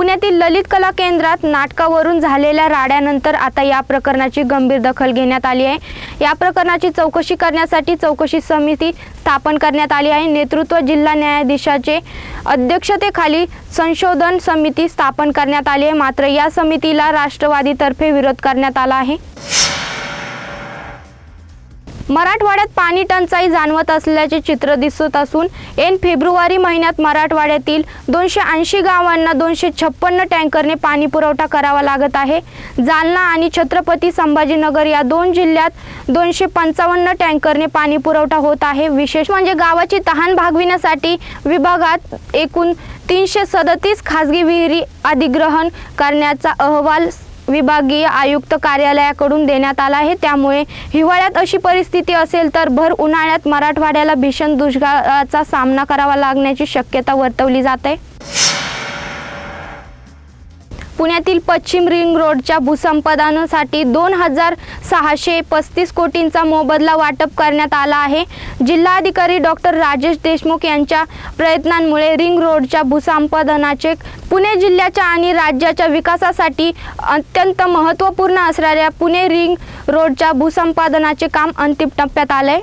पुण्यातील ललित कला केंद्रात नाटकावरून झालेल्या राड्यानंतर आता या प्रकरणाची गंभीर दखल घेण्यात आली आहे. या प्रकरणाची चौकशी करण्यासाठी चौकशी समिती स्थापन करण्यात आली आहे. नेतृत्व जिल्हा न्यायाधीशाचे अध्यक्षतेखाली संशोधन समिती स्थापन करण्यात आली आहे. मात्र या समितीला राष्ट्रवादीतर्फे विरोध करण्यात आला आहे. मराठवाड्यात पाणी टंचाई जाणवत असल्याचे चित्र दिसत असून ऐन फेब्रुवारी महिन्यात मराठवाड्यातील दोनशे ऐंशी गावांना दोनशे छप्पन्न टँकरने पाणी पुरवठा करावा लागत आहे. जालना आणि छत्रपती संभाजीनगर या दोन जिल्ह्यात दोनशे पंचावन्न टँकरने पाणी पुरवठा होत आहे. विशेष म्हणजे गावाची तहान भागविण्यासाठी विभागात एकूण तीनशे सदतीस खाजगी विहिरी अधिग्रहण करण्याचा अहवाल विभागीय आयुक्त कार्यालयाकडून देण्यात आला आहे. त्यामुळे हिवाळ्यात अशी परिस्थिती असेल तर भर उन्हाळ्यात मराठवाड्याला भीषण दुष्काळाचा सामना करावा लागण्याची शक्यता वर्तवली जात आहे. पुण्यातील पश्चिम रिंग रोडच्या भूसंपादनासाठी दोन हजार सहाशे पस्तीस कोटींचा मोबदला वाटप करण्यात आला आहे. जिल्हाधिकारी डॉक्टर राजेश देशमुख यांच्या प्रयत्नांमुळे रिंग रोडच्या भूसंपादनाचे पुणे जिल्ह्याच्या आणि राज्याच्या विकासासाठी अत्यंत महत्त्वपूर्ण असणाऱ्या पुणे रिंग रोडच्या भूसंपादनाचे काम अंतिम टप्प्यात आले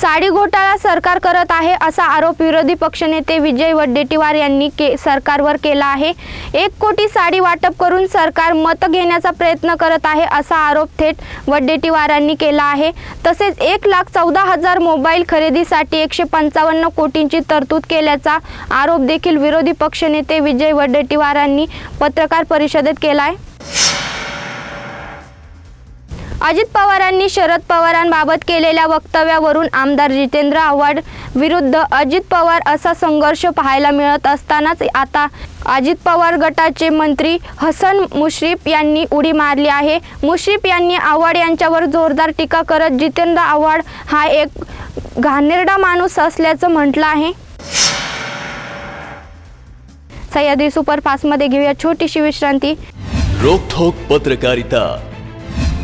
साडी घोटाळा सरकार करत आहे असा आरोप विरोधी पक्षनेते विजय वडेट्टीवार यांनी के सरकारवर केला आहे. एक कोटी साडी वाटप करून सरकार मत घेण्याचा प्रयत्न करत आहे असा आरोप थेट वडेट्टीवारांनी केला आहे. तसेच एक लाख चौदा हजार मोबाईल खरेदीसाठी एकशे पंचावन्न कोटींची तरतूद केल्याचा आरोप देखील विरोधी पक्षनेते विजय वडेट्टीवारांनी पत्रकार परिषदेत केला आहे अजित पवारांनी शरद पवारांबाबत केलेल्या वक्तव्यावरून आमदार जितेंद्र आव्हाड विरुद्ध अजित पवार असा संघर्ष पाहायला मिळत असतानाच आता अजित पवार गटाचे मंत्री हसन मुश्रीफ यांनी उडी मारली आहे. मुश्रीफ यांनी आव्हाड यांच्यावर जोरदार टीका करत जितेंद्र आव्हाड हा एक घाणेरडा माणूस असल्याचं म्हटलं आहे. सह्याद्री सुपरफास्टमध्ये घेऊया छोटीशी विश्रांती. रोखोक पत्रकारिता.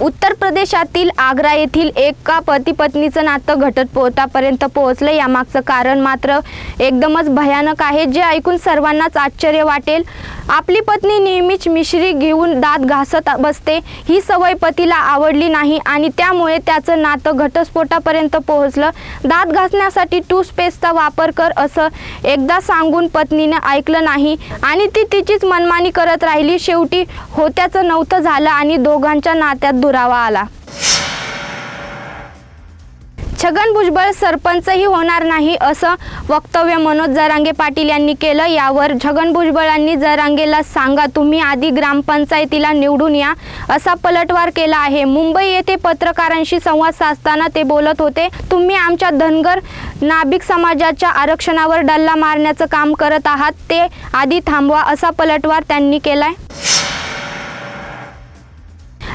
उत्तर प्रदेशातील आग्रा येथील एका पती पत्नीचं नातं घटस्फोटापर्यंत पोहोचलं यामागचं कारण मात्र एकदमच भयानक आहे जे ऐकून सर्वांनाच आश्चर्य वाटेल. आपली पत्नी नेहमीच मिश्री घेऊन दात घासत बसते. ही सवय पतीला आवडली नाही आणि त्यामुळे त्याचं नातं घटस्फोटापर्यंत पोहोचलं. दात घासण्यासाठी टूथपेस्टचा वापर कर असं एकदा सांगून पत्नीने ऐकलं नाही आणि ती तिचीच मनमानी करत राहिली. शेवटी होत्याचं नव्हतं झालं आणि दोघांच्या नात्यात दुरावा आला. छगन भुजबळ सरपंचही होणार नाही असं वक्तव्य मनोज जरांगे पाटील यांनी केलं. यावर छगन भुजबळांनी जरांगेला सांगा तुम्ही आधी ग्रामपंचायतीला निवडून या असा पलटवार केला आहे. मुंबई येथे पत्रकारांशी संवाद साधताना ते बोलत होते तुम्ही आमच्या धनगर नाभिक समाजाच्या आरक्षणावर डल्ला मारण्याचं काम करत आहात ते आधी थांबवा असा पलटवार त्यांनी केलाय.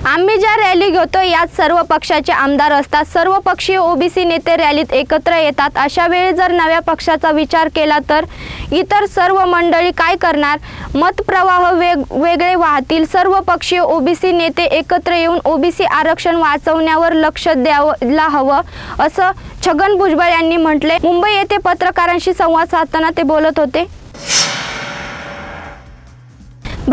आम्ही ज्या रॅली घेतो यात सर्व पक्षाचे आमदार असतात. सर्व पक्षीय ओबीसी नेते रॅलीत एकत्र येतात. अशा वेळी जर नव्या पक्षाचा विचार केला तर इतर सर्व मंडळी काय करणार? मतप्रवाह वेग वेगळे वाहतील. सर्व पक्षीय ओबीसी नेते एकत्र येऊन ओबीसी आरक्षण वाचवण्यावर लक्ष द्यायला हवं असं छगन भुजबळ यांनी म्हटले मुंबई येथे पत्रकारांशी संवाद साधताना ते बोलत होते.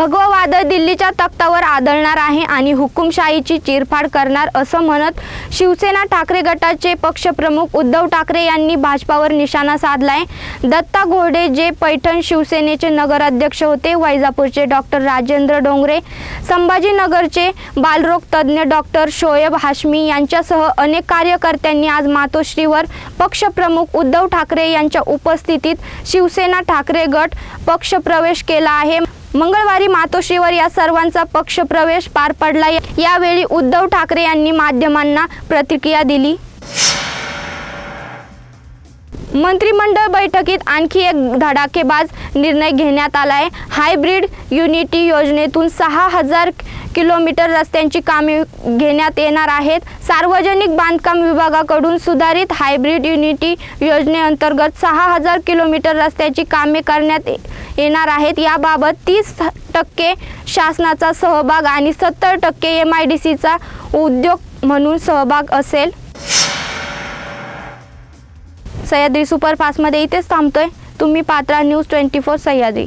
भगवा वादळ दिल्लीच्या तख्तावर आदळणार आहे आणि हुकुमशाहीची चिरफाड करणार असं म्हणत शिवसेना ठाकरे गटाचे पक्षप्रमुख उद्धव ठाकरे यांनी भाजपावर निशाणा साधलाय. दत्ता घोरडे जे पैठण शिवसेनेचे नगराध्यक्ष होते वैजापूरचे डॉक्टर राजेंद्र डोंगरे संभाजीनगरचे बालरोग तज्ज्ञ डॉक्टर शोएब हाशमी यांच्यासह अनेक कार्यकर्त्यांनी आज मातोश्रीवर पक्षप्रमुख उद्धव ठाकरे यांच्या उपस्थितीत शिवसेना ठाकरे गट पक्षप्रवेश केला आहे. मंगळवारी मातोश्रीवर या सर्वांचा पक्षप्रवेश पार पडला. यावेळी उद्धव ठाकरे यांनी माध्यमांना प्रतिक्रिया दिली. मंत्रिमंडळ बैठकीत आणखी एक धडाकेबाज निर्णय घेण्यात आला आहे हायब्रिड युनिटी योजनेतून सहा हजार किलोमीटर रस्त्यांची कामे घेण्यात येणार आहेत. सार्वजनिक बांधकाम विभागाकडून सुधारित हायब्रिड युनिटी योजनेअंतर्गत सहा हजार किलोमीटर रस्त्याची कामे करण्यात येणार आहेत. याबाबत तीस टक्के शासनाचा सहभाग आणि सत्तर टक्के एम आय डी सीचा उद्योग म्हणून सहभाग असेल. सह्याद्री सुपरफास्टमध्ये इथेच थांबतोय. तुम्ही पात्रा न्यूज ट्वेंटी फोर सह्याद्री.